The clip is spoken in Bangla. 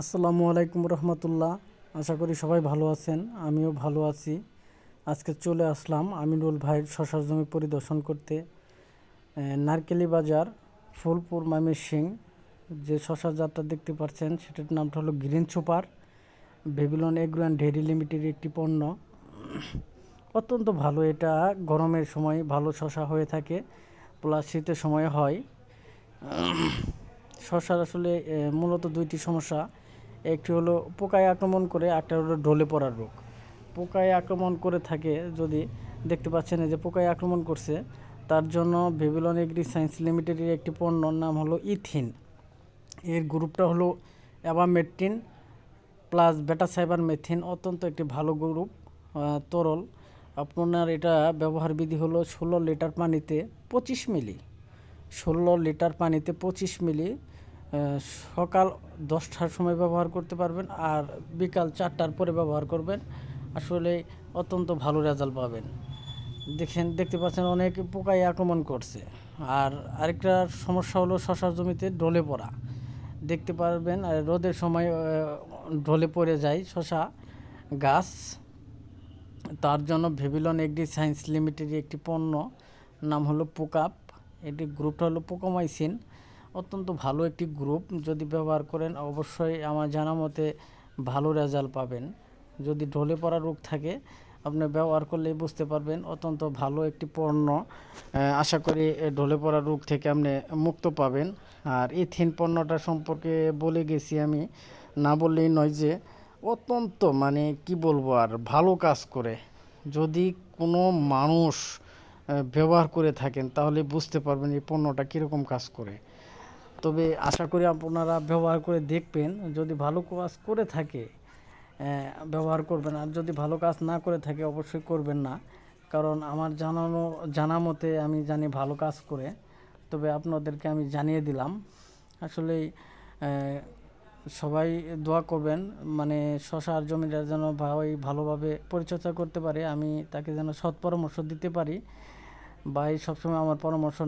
আসসালামু আলাইকুম রহমতুল্লাহ। আশা করি সবাই ভালো আছেন, আমিও ভালো আছি। আজকে চলে আসলাম আমিনুল ভাইয়ের শশার জমি পরিদর্শন করতে। নারকেলি বাজার, ফুলপুর সিং যে শশার জাতটা দেখতে পাচ্ছেন, সেটার নামটা হলো green super. Babylon agro and limited একটি পণ্য। অত্যন্ত ভালো, এটা গরমের সময় ভালো শশা হয়ে থাকে, প্লাস শীতের সময় হয়। শশার আসলে মূলত দুইটি সমস্যা। একটি হলো পোকায় আক্রমণ করে একটা হলো ঢলে পড়ার রোগ। পোকায় আক্রমণ করে থাকে যদি দেখতে পাচ্ছেন যে পোকায় আক্রমণ করছে, তার জন্য ভেবিলন এগ্রি সায়েন্স লিমিটেডের একটি পণ্যর নাম হলো ইথিন। এর গ্রুপটা হলো অ্যাবামেট্রিন প্লাস বেটা সাইবার মেথিন, অত্যন্ত একটি ভালো গ্রুপ তরল। আপনার এটা ব্যবহার বিধি হলো ষোলো লিটার পানিতে পঁচিশ মিলি। ষোলো লিটার পানিতে পঁচিশ মিলি সকাল দশটার সময় ব্যবহার করতে পারবেন আর বিকাল চারটার পরে ব্যবহার করবেন। আসলে অত্যন্ত ভালো রেজাল্ট পাবেন। দেখেন, দেখতে পাচ্ছেন অনেক পোকায় আক্রমণ করছে। আর আরেকটা সমস্যা হলো শশার জমিতে ঢলে পড়া। দেখতে পারবেন আর রোদের সময় ঢলে পড়ে যায় শশা গাছ। তার জন্য ভেবিলন এগ্রি সায়েন্স লিমিটেডের একটি পণ্য, নাম হলো পোকাপ এটি গ্রুপটা হলো পোকোমাইসিন অত্যন্ত ভালো একটি গ্রুপ যদি ব্যবহার করেন, অবশ্যই আমার জানা মতে ভালো রেজাল্ট পাবেন। যদি ঢলে পড়া রোগ থাকে, আপনি ব্যবহার করলেই বুঝতে পারবেন অত্যন্ত ভালো একটি পণ্য। আশা করি ঢলে পড়া রোগ থেকে আপনি মুক্ত পাবেন। আর ইথিন পণ্যটা সম্পর্কে বলে গেছি আমি, না বললেই নয় যে অত্যন্ত মানে কি বলব আর, ভালো কাজ করে। যদি কোনো মানুষ ব্যবহার করে থাকেন, তাহলে বুঝতে পারবেন এই পণ্যটা কীরকম কাজ করে। তবে আশা করি আপনারা ব্যবহার করে দেখবেন, যদি ভালো কাজ করে থাকে ব্যবহার করবেন। আর যদি ভালো কাজ না করে থাকে, অবশ্যই করবেন না। কারণ আমার জানানো, জানা মতে আমি জানি ভালো কাজ করে। তবে আপনাদেরকে আমি জানিয়ে দিলাম। আসলেই সবাই দোয়া করবেন মানে শশার জমিটা যেন ভাই ভালোভাবে পরিচর্যা করতে পারে। আমি তাকে যেন সৎ পরামর্শ দিতে পারি। ভাই সবসময় আমার পরামর্শ